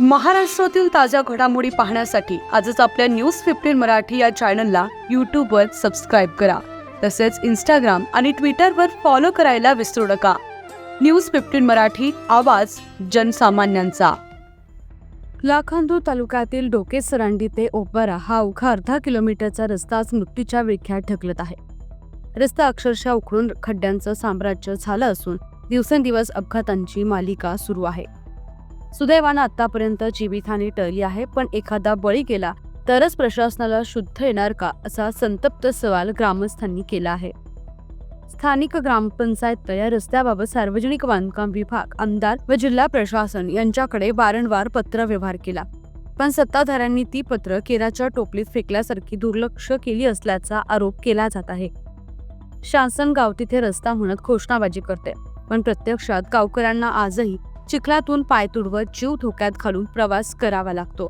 महाराष्ट्रातील ताज्या घडामोडी पाहण्यासाठी आजच आपल्या न्यूज फिफ्टीन मराठी या चॅनलला यूट्यूबवर सबस्क्राईब करा. तसेच इंस्टाग्राम आणि ट्विटरवर फॉलो करायला विसरू नका. न्यूज फिफ्टीन मराठी आवाज जनसामान्यांचा. लाखांदूर तालुक्यातील डोकेसरांडी ते ओपारा हा अवघा अर्धा किलोमीटरचा रस्ता आज मृत्यूच्या विळख्यात ढकलत आहे. रस्ता अक्षरशः उखडून खड्ड्यांचं साम्राज्य झालं असून दिवसेंदिवस अपघातांची मालिका सुरू आहे. सुदैवानं आतापर्यंत जीवितहानी टळली आहे पण एखादा बळी गेला तरच प्रशासनाला शुद्ध येणार का असा संतप्त सवाल ग्रामस्थांनी केला आहे. स्थानिक ग्रामपंचायत या रस्त्याबाबत सार्वजनिक बांधकाम विभाग आमदार व जिल्हा प्रशासन यांच्याकडे वारंवार पत्र व्यवहार केला. पण सत्ताधाऱ्यांनी ती पत्र केराच्या टोपलीत फेकल्यासारखी दुर्लक्ष केली असल्याचा आरोप केला जात आहे. शासन गाव तिथे रस्ता म्हणत घोषणाबाजी करते पण प्रत्यक्षात गावकऱ्यांना आजही चिखलातून पाय तुडवत जीव धोक्यात घालून प्रवास करावा लागतो.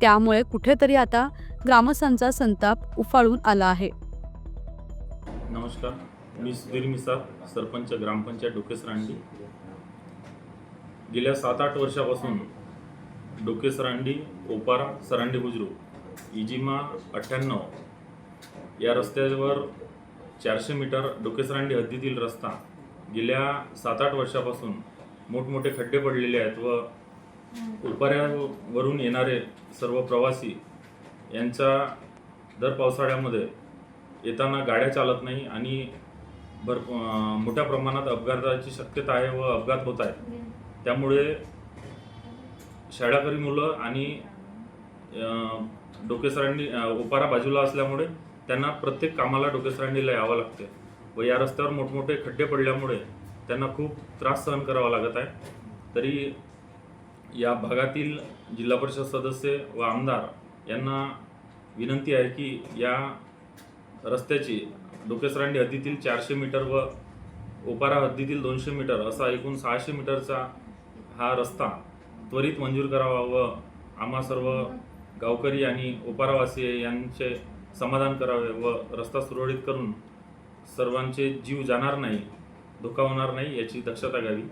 त्यामुळे कुठेतरी आता ग्रामस्थांचा संताप उफाळून आला आहे. नमस्कार मी सुधीर मिसाळ सरपंच ग्रामपंचायत डोकेसरांडी. गेल्या सात आठ वर्षापासून डोकेसरांडी ओपारा सरांडी बुजरू इजिमा अठ्ठ्याण्णव या रस्त्यावर चारशे मीटर डोकेसरांडी हद्दीतील रस्ता गेल्या सात आठ वर्षापासून मोठमोठे खड्डे पडलेले आहेत व उपाऱ्यावरून येणारे सर्व प्रवासी यांचा दर पावसाळ्यामध्ये येताना गाड्या चालत नाही आणि भर मोठ्या प्रमाणात अपघाताची शक्यता आहे व अपघात होत आहेत त्यामुळे शाळाकरी मुलं आणि डोकेसरांनी उपारा बाजूला असल्यामुळे त्यांना प्रत्येक कामाला डोकेसरांनीला यावं लागते व या रस्त्यावर मोठमोठे खड्डे पडल्यामुळे त्यांना खूप त्रास सहन करावा लागत आहे. तरी या भागातील जिल्हा परिषद सदस्य व आमदार यांना विनंती आहे की या रस्त्याची डोकेसरांडी हद्दीतील चारशे मीटर व ओपारा हद्दीतील दोनशे मीटर असा एकूण सहाशे मीटरचा हा रस्ता त्वरित मंजूर करावा व आम्हा सर्व गावकरी आणि ओपारावासी यांचे समाधान करावे व रस्ता सुरळीत करून सर्वांचे जीव जाणार नाही धोका होणार नाही याची दक्षता घ्यावी.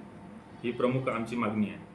ही प्रमुख आमची मागणी आहे.